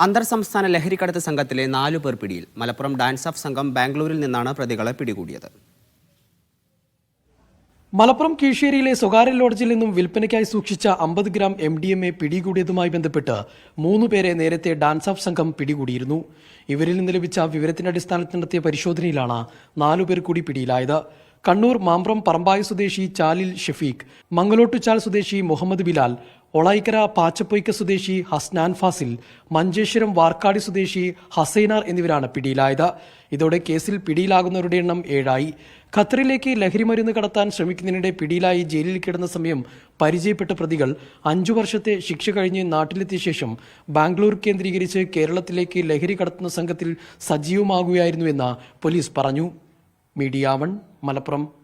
അന്തർ സംസ്ഥാന ലഹരിക്കടത്ത് സംഘത്തിലെ നാലു പേർ പിടിയിൽ. മലപ്പുറം ഡാൻസ് ഓഫ് സംഘം ബാംഗ്ലൂരിൽ നിന്നാണ് പ്രതികളെ പിടികൂടിയത്. മലപ്പുറം കീഴ്ശേരിയിലെ സ്വകാര്യ ലോഡ്ജിൽ നിന്നും വിൽപ്പനയ്ക്കായി സൂക്ഷിച്ച അമ്പത് gram M D M A പിടികൂടിയതുമായി ബന്ധപ്പെട്ട് മൂന്ന് പേരെ നേരത്തെ ഡാൻസ് ഓഫ് സംഘം പിടികൂടിയിരുന്നു. ഇവരിൽ നിന്ന് ലഭിച്ച വിവരത്തിന്റെ അടിസ്ഥാനത്തിൽ നടത്തിയ പരിശോധനയിലാണ് നാലുപേർ കൂടി പിടിയിലായത്. കണ്ണൂർ മാമ്പ്രം പറമ്പായ സ്വദേശി ചാലിൽ ഷഫീഖ് മംഗലോട്ടുചാൽ സ്വദേശി മുഹമ്മദ് ബിലാൽ ഒളൈക്കര പാച്ചപ്പൊയ്ക്ക സ്വദേശി ഹസ്നാൻ ഫാസിൽ മഞ്ചേശ്വരം വാർക്കാടി സ്വദേശി ഹസൈനാർ എന്നിവരാണ് പിടിയിലായത്. ഇതോടെ കേസിൽ പിടിയിലാകുന്നവരുടെ എണ്ണം ഏഴായി. ഖത്തറിലേക്ക് ലഹരി മരുന്ന് കടത്താൻ ശ്രമിക്കുന്നതിനിടെ പിടിയിലായി ജയിലിൽ കിടന്ന സമയം പരിചയപ്പെട്ട പ്രതികൾ അഞ്ചു വർഷത്തെ ശിക്ഷ കഴിഞ്ഞ് നാട്ടിലെത്തിയ ശേഷം ബാംഗ്ലൂർ കേന്ദ്രീകരിച്ച് കേരളത്തിലേക്ക് ലഹരി കടത്തുന്ന സംഘത്തിൽ സജീവമാകുകയായിരുന്നുവെന്ന് പോലീസ് പറഞ്ഞു. Media One Malappuram.